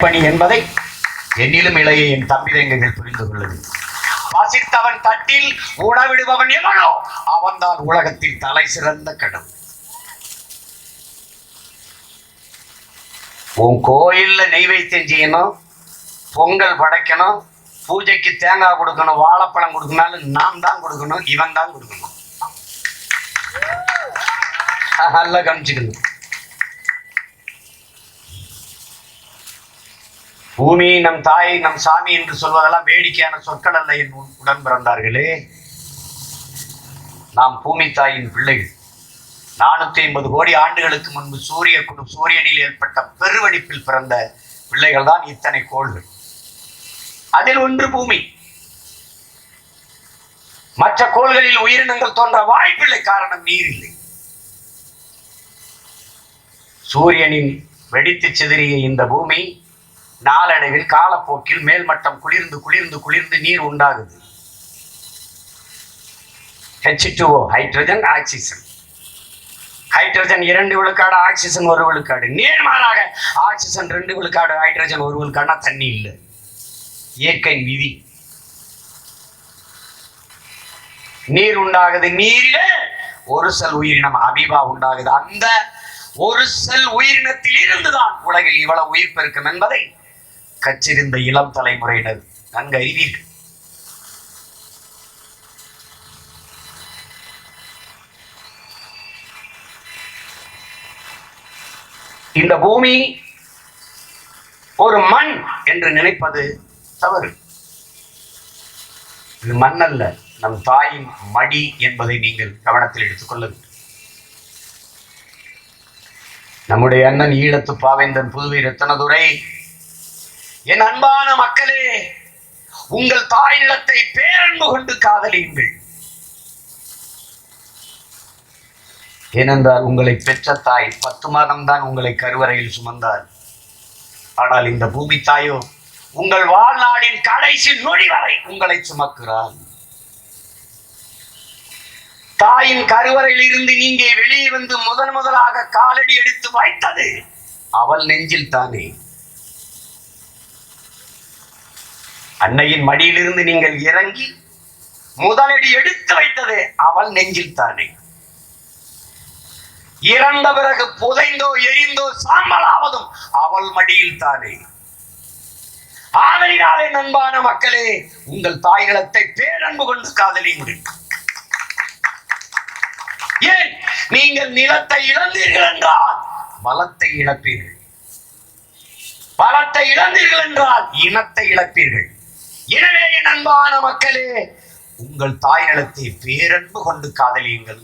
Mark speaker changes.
Speaker 1: பணி என்பதை என்னிலும் இளைய என் தம்பி தங்கைகள் புரிந்து கொள்ளுது பசித்தவன் தட்டில் உணவிடுபவன் எவனோ? அவன்தான் உலகத்தில் தலை சிறந்த கடவுள் உன் கோயில்ல நெய்வேத்தியம் செய்யணும் பொங்கல் படைக்கணும் பூஜைக்கு தேங்காய் கொடுக்கணும் வாழைப்பழம் கொடுக்கணும்னாலும் நாம் தான் கொடுக்கணும் இவன் தான் கொடுக்கணும். நல்லா கவனிச்சுக்கணும். பூமி நம் தாய் நம் சாமி என்று சொல்வதெல்லாம் வேடிக்கையான சொற்கள் அல்ல என் உடன் பிறந்தார்களே. நாம் பூமி தாயின் பிள்ளைகள். நானூத்தி ஐம்பது கோடி ஆண்டுகளுக்கு முன்பு சூரிய குடு சூரியனில் ஏற்பட்ட பெருவெடிப்பில் பிறந்த பிள்ளைகள் தான் இத்தனை கோள்கள். அதில் ஒன்று பூமி. மற்ற கோள்களில் உயிரினங்கள் தோன்ற வாய்ப்பில்லை காரணம் நீர் இல்லை சூரியனின் வெடித்து சிதறிய இந்த பூமி நாளடைவில் காலப்போக்கில் மேல்மட்டம் குளிர்ந்து குளிர்ந்து குளிர்ந்து நீர் உண்டாகுது. H2O ஹைட்ரஜன் ஆக்சிஜன் ஹைட்ரஜன் இரண்டு விழுக்காடு ஆக்சிஜன் ஒரு விழுக்காடு. நேர்மாறாக ஆக்சிஜன் ரெண்டு விழுக்காடு ஹைட்ரஜன் ஒரு விழுக்காடுனா தண்ணி இல்லை. இயற்கை விதி நீர் உண்டாகுது நீரிலே ஒரு செல் உயிரினம் அபிபா உண்டாகுது. அந்த ஒரு செல் உயிரினத்தில் இருந்துதான் உலகில் இவ்வளவு உயிர் பெருக்கும் என்பதை கச்சிருந்த இளம் தலைமுறையினர். நன்கு அறிவீர்கள். இந்த பூமி ஒரு மண் என்று நினைப்பது தவறு. இது மண் அல்ல நம் தாயின் மடி என்பதை நீங்கள் கவனத்தில் எடுத்துக்கொள்ள வேண்டும். நம்முடைய அண்ணன் ஈழத்து பாவேந்தன் புதுவை ரத்தனதுரை என் அன்பான மக்களே உங்கள் தாய் இல்லத்தை பேரன்பு கொண்டு காதலியுங்கள். ஏனென்றால் உங்களை பெற்ற தாய் பத்து மாதம்தான் உங்களை கருவறையில் சுமந்தார் ஆனால் இந்த பூமி தாயோ உங்கள் வாழ்நாளின் கடைசி நொடி வரை உங்களை சுமக்கிறார் தாயின் கருவறையில் இருந்து நீங்கள் வெளியே வந்து முதன் முதலாக காலடி எடுத்து வைத்தது அவள் நெஞ்சில் தானே. அன்னையின் மடியிலிருந்து நீங்கள் இறங்கி முதலடி எடுத்து வைத்தது அவள் நெஞ்சில் தானே. இறந்த பிறகு புதைந்தோ எரிந்தோ சாம்பலாவதும் அவள் மடியில் தானே. ஆதலினாலே நண்பான மக்களே உங்கள் தாய்களத்தை பேரன்பு கொண்டு காதலியுங்கள். ஏன்? நீங்கள் நிலத்தை இழந்தீர்கள் என்றால் பலத்தை இழப்பீர்கள். பலத்தை இழந்தீர்கள் என்றால் இனத்தை இழப்பீர்கள். எனவே என் அன்பான மக்களே உங்கள் தாய் நிலத்தை பேரன்பு கொண்டு காதலியுங்கள்.